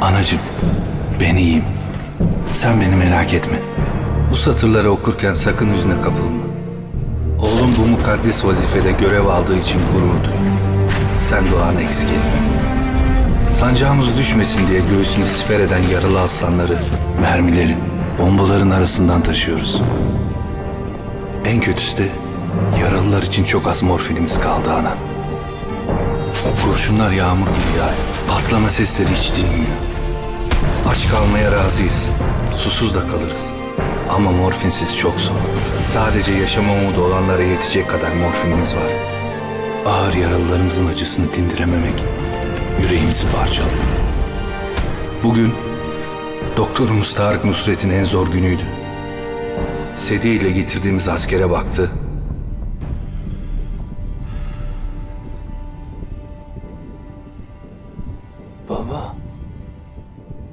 Anacığım, ben iyiyim. Sen beni merak etme. Bu satırları okurken sakın yüzüne kapılma. Oğlum bu mukaddes vazifede görev aldığı için gurur duy. Sen duanı eksik etme. Sancağımız düşmesin diye göğsünü siper eden yaralı aslanları mermilerin, bombaların arasından taşıyoruz. En kötüsü de yaralılar için çok az morfinimiz kaldı ana. Kurşunlar yağmur gibi yağıyor. Patlama sesleri hiç dinmiyor. Aç kalmaya razıyız. Susuz da kalırız. Ama morfinsiz çok zor. Sadece yaşama umudu olanlara yetecek kadar morfinimiz var. Ağır yaralılarımızın acısını dindirememek yüreğimizi parçalıyor. Bugün doktorumuz Tarık Nusret'in en zor günüydü. Sedi ile getirdiğimiz askere baktı. Baba.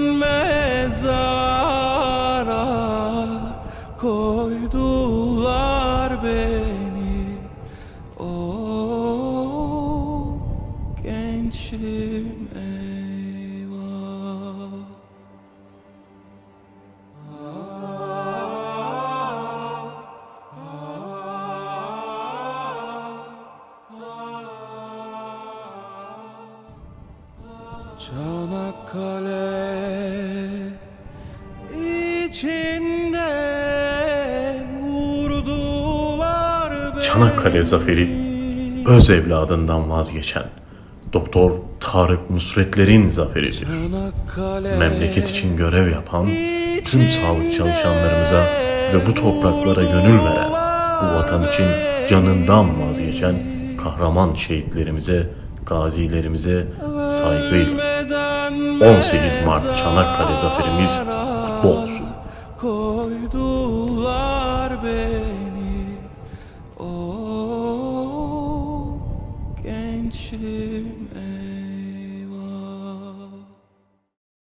mezara koydular beni. O gençliğim Çanakkale içinde vurdular. Çanakkale zaferi öz evladından vazgeçen Doktor Tarık Nusretlerin zaferidir. Memleket için görev yapan tüm sağlık çalışanlarımıza ve bu topraklara gönül veren, bu vatan için canından vazgeçen kahraman şehitlerimize, gazilerimize saygıyla 18 Mart Çanakkale zaferimiz kutlu olsun. Koydular beni o gençliğime.